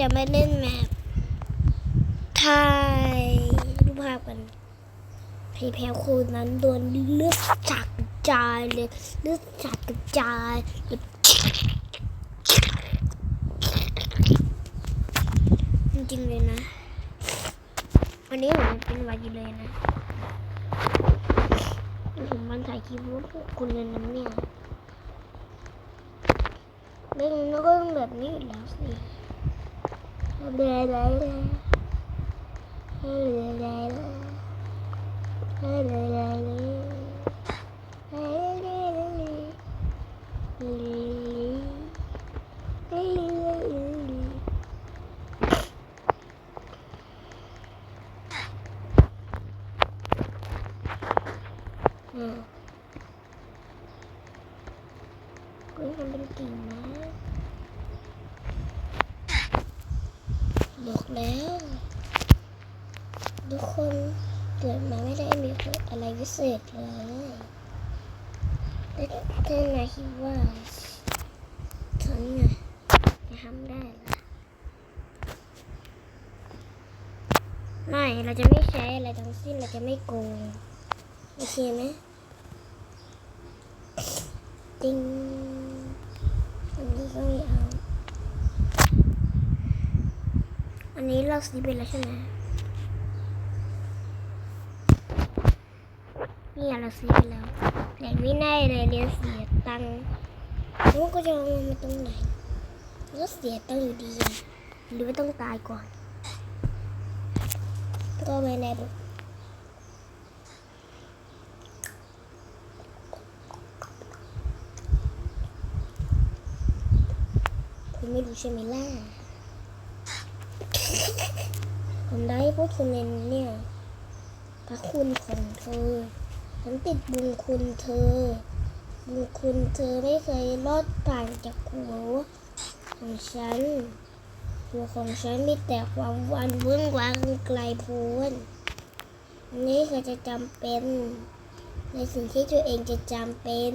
จะไม่เล่นแมปถ่ายรูปภาพกันเพแพรคูนั้นโดนเลือดจักกระจายเลยเลือดจักกระจายจริงๆเลยนะ วันนี้ผมเป็นวัดอยู่เลยนะผมมันถ่ายคลิปพวกคุณเลยนะเนี่ยเรื่องมันก็ต้องแบบนี้อยู่แล้วสิ เดลาลาเดลาลาเดลาลาเดลาลาเดลาลาเดลาลาอืมกูทำเป็นกิ่งนะ บอกแล้ว ทุกคนเกิดมาไม่ได้มีอะไรพิเศษเลยแล้วถ้านายคิดว่าฉันน่ะจะทำได้เหรอไม่ เราจะไม่ใช้อะไรทั้งสิ้น เราจะไม่โกงโอเคไหมจริงอันนี้ก็ไม่เอาันนี้เราซื้อไปแล้วใช่ไหมนี่เราซื้อไปแล้วแต่ไม่ได้เลยเรียนเสียตังค์แล้วก็จะมันมาตรงไหนก็เสียตังค์อยู่ดีหรือว่าต้องตายก่อน ก็ไม่แน่ดูคุณไม่รู้ใช่ไหมล่ะ ผมได้พวกคุณเนเนี่ย พระคุณของเธอ ฉันติดบุญคุณเธอ บุญคุณเธอไม่เคยลอดผ่านจากหัวของฉัน หัวของฉันมีแต่ความวันเบื้งวางไกลโพ้นนนี้คือจะจำเป็น ในสิ่งที่ตัวเองจะจำเป็น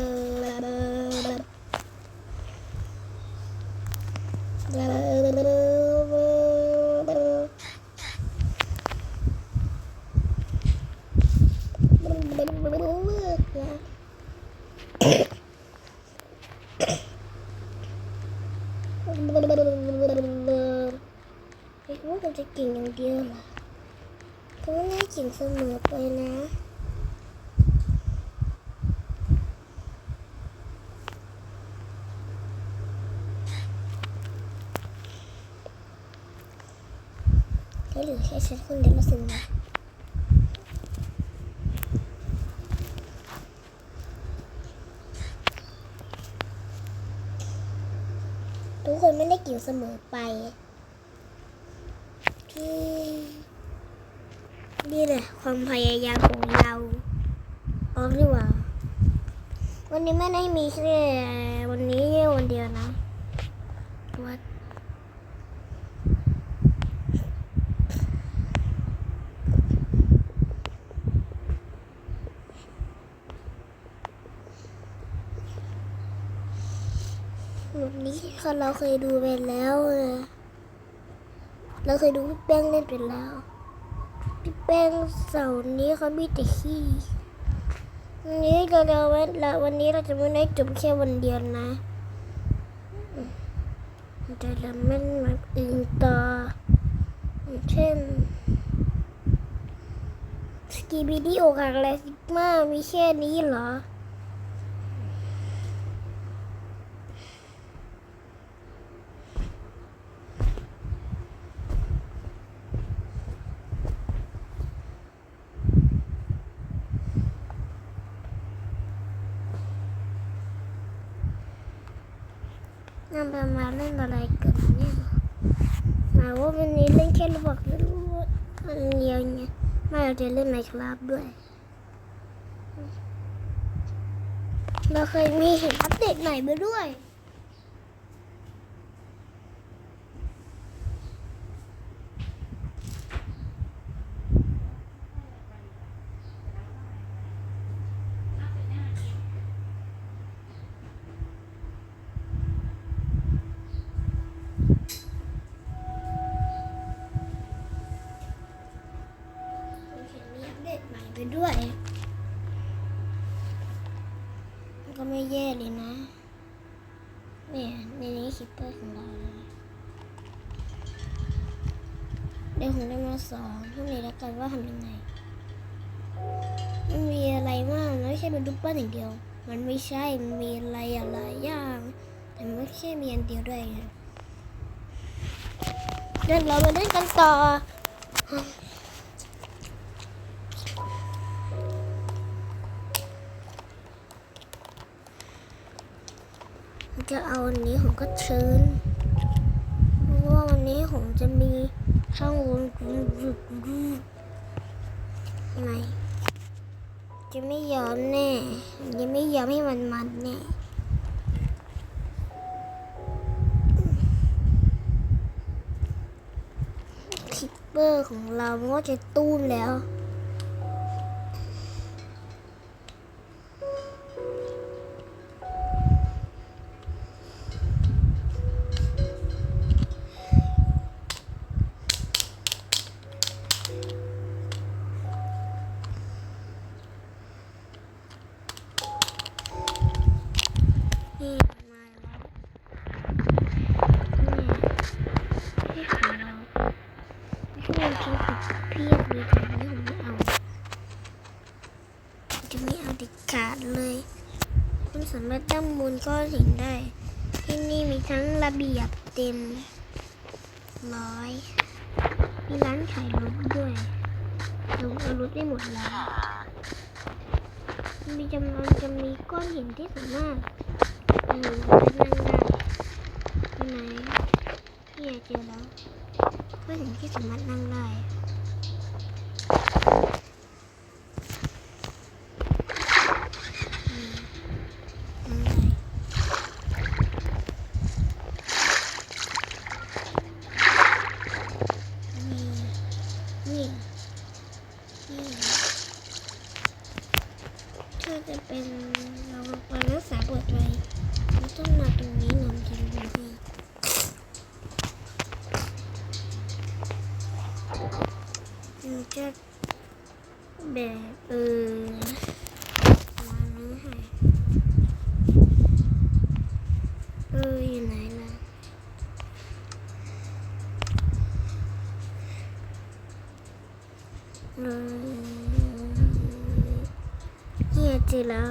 มอไปนะได้หรือแค่ฉันคนเดียวมาเสมอทุกคนไม่ได้เกี่ยวเสมอไปที่ นี่แหละความพยายามของเราออกดีกว่า วันนี้ไม่ได้มีแค่วันนี้แค่วันเดียวนะวัดแบบนี้ค่ะเราเคยดูไปแล้ว เราเคยดูพี่แป้งเล่นไปแล้ว พี่แป้งเสาร์นี้เขามีแต่ขี้วันนี้เราเราเราวันนี้เราจะไม่ได้จบแค่วันเดียวนะอืมแต่เม่มาอื่นต่ออย่างเช่นสกีบิดีโอกับอะไรซิกมามีแค่นี้เหรอ นำไปมาเล่นอะไรกันเนี่ยมาว่าวันนี้เล่นแค่ระบบเล่นอันเดียวเนี่ยไม่เราจะเล่นในคลาบด้วย เราเคยมีเห็นอัปเดตใหม่มาด้วย เห็นมีอัปเดตใหม่ ไปด้วย ก็ไม่แย่เลยนะเนี่ยในนี้คิปเปอร์ของเราเลยเดี๋ยวผมจะมาสอนพวกนี้แล้วกันว่าทำยังไงมันมีอะไรมากไม่ใช่เป็นรูปปั้นอย่างเดียว มันไม่ใช่มันมีอะไรอะไรอย่าง แต่ไม่ใช่มีอันเดียวด้วยงเดี๋ยวเรามาเล่นกันต่อ จะเอาวันนี้ผมก็เชิญเพราะว่าวันนี้ผมจะมีช่องวงยังไงจะไม่ยอมแน่จะไม่ยอมให้มันมันแน่คิปเปอร์ของเรามันก็จะตู้มแล้ว สามารถตั้งมูลก้อนหินได้ ที่นี่มีทั้งระเบียบเต็มร้อย มีร้านขายรถด้วยลงเอารถได้หมดแล้วมีจำนวนจะมีก้อนหินที่สามารถอืมนั่งได้ที่ไหนที่อยากเจอแล้วก็ถึงที่สามารถนั่งได้ แบบเออมานี้ให้เอออยู่ไหนล่ะเออเนี่แล้ว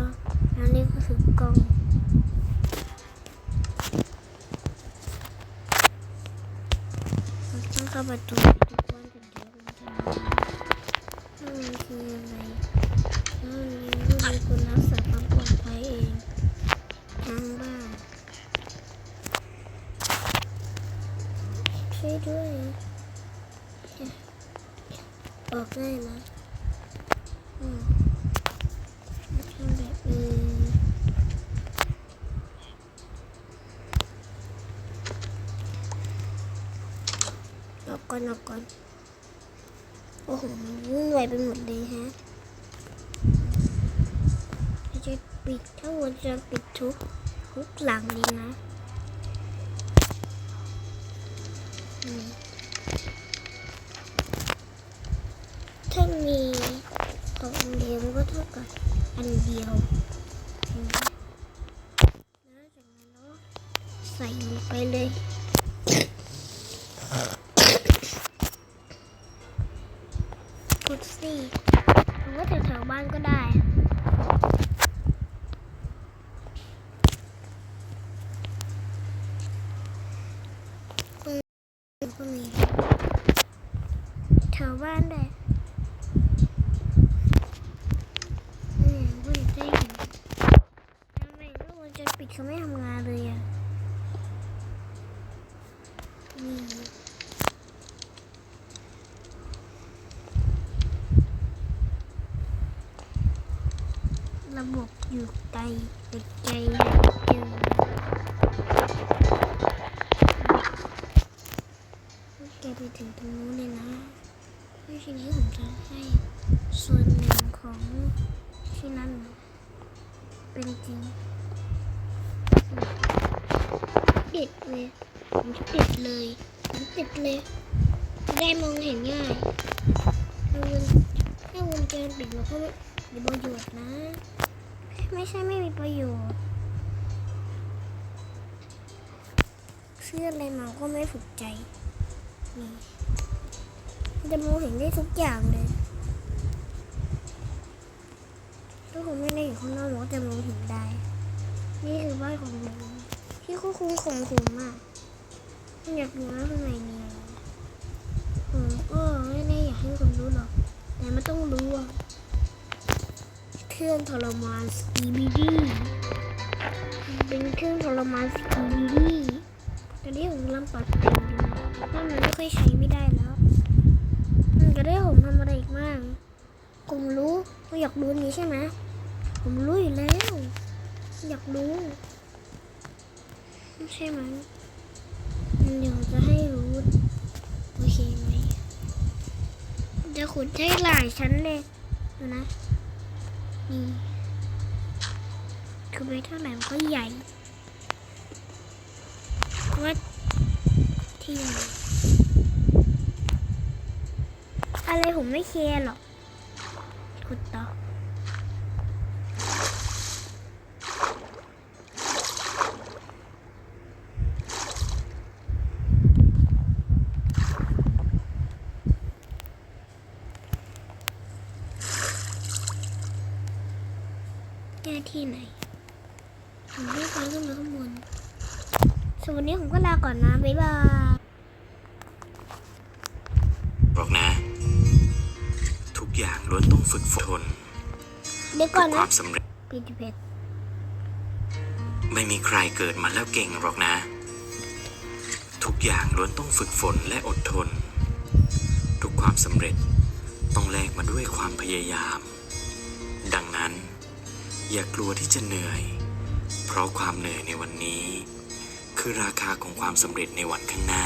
แล้วนี่ก็คือกล้องเราต้องเข้าประตูทุกวันถึงเดียวมันจะมาถ้ามันคืออะไรแล้วมันยังไม่มีคนรักษาความปลอดภัยเองทางบ้านช่วยด้วย ออก ได้นะอืมทำแบบนี้ออกก่อนออกก่อน โอ้โห มันวุ่นวายไปหมดเลยฮะจะปิดถ้าวันจะปิดทุกทุกหลังเลยนะอื มีของอันเดียวมันก็เท่ากับอันเดียวเนไหมแล้วจากนั้นเราก็ใส่ลงไปเลยกดสิหรือว่าแถวๆบ้านก็ได้ ก็มีแถวบ้านได้ อืมเพิ่งได้เห็นทำไมกล้องวงจรปิดเขาไม่ทำงานเลยอะ นี่ ระบอยู่ไกลไปไกลเหลือเกินแกไปถึงตรงนู้นเลยนะไม่ทีนี้ผมจะให้ส่วนหนึ่งของที่นั่นเป็นจริงติดเลยผมติดเลยผมติดเลยได้มองเห็นง่ายถ้าวนถ้าวนเกินปิดมันก็ไม่ประโยชน์นะ ไม่ใช่ไม่มีประโยชน์ เสื้ออะไรมาก็ไม่ถูกใจ นี่จะมองเห็นได้ทุกอย่างเลย ถ้าผมไม่ได้อยู่ข้างนอกผมก็จะมองเห็นได้ นี่คือบ้านของผมที่ควบคุมของผมอะผมอยากรู้ว่าข้างในมีอะไรผมก็ไม่ได้อยากให้คนรู้หรอก แต่มันต้องรู้อะ เครื่องทรมานสกีบีดีเป็นเครื่องทรมานสกีบีดีตอนนี้ผมกำลังปรับแต่งอยู่เพรามันไม่ค่อยใช้ไม่ได้แล้วมันจะได้ผมทำอะไรอีกบ้างผมรู้ว่าอยากรู้นี้ใช่ไหมผมรู้อยู่แล้ว อยากรู้ใช่ไหมเดี๋ยวจะให้รู้โอเคไหมจะขุดให้หลายชั้นเลยนะ นี่คือไปเท่าไหร่มันก็ใหญ่ว่าที่ไหนอะไรผมไม่แคร์หรอกขุดต่อ แก้ที่ไหน ผมไม่ไปขึ้นไปข้างบนส่วนวันนี้ผมก็ลาก่อนนะ บ๊ายบาย บอกนะ ทุกอย่างล้วนต้องฝึกฝนเดี๋ยวก่อนคนะวามสำเร็จปิดเพจไม่มีใครเกิดมาแล้วเก่งหรอกนะ ทุกอย่างล้วนต้องฝึกฝนและอดทน ทุกความสำเร็จต้องแลกมาด้วยความพยายาม ดังนั้น อย่ากลัวที่จะเหนื่อย เพราะความเหนื่อยในวันนี้ คือราคาของความสำเร็จในวันข้างหน้า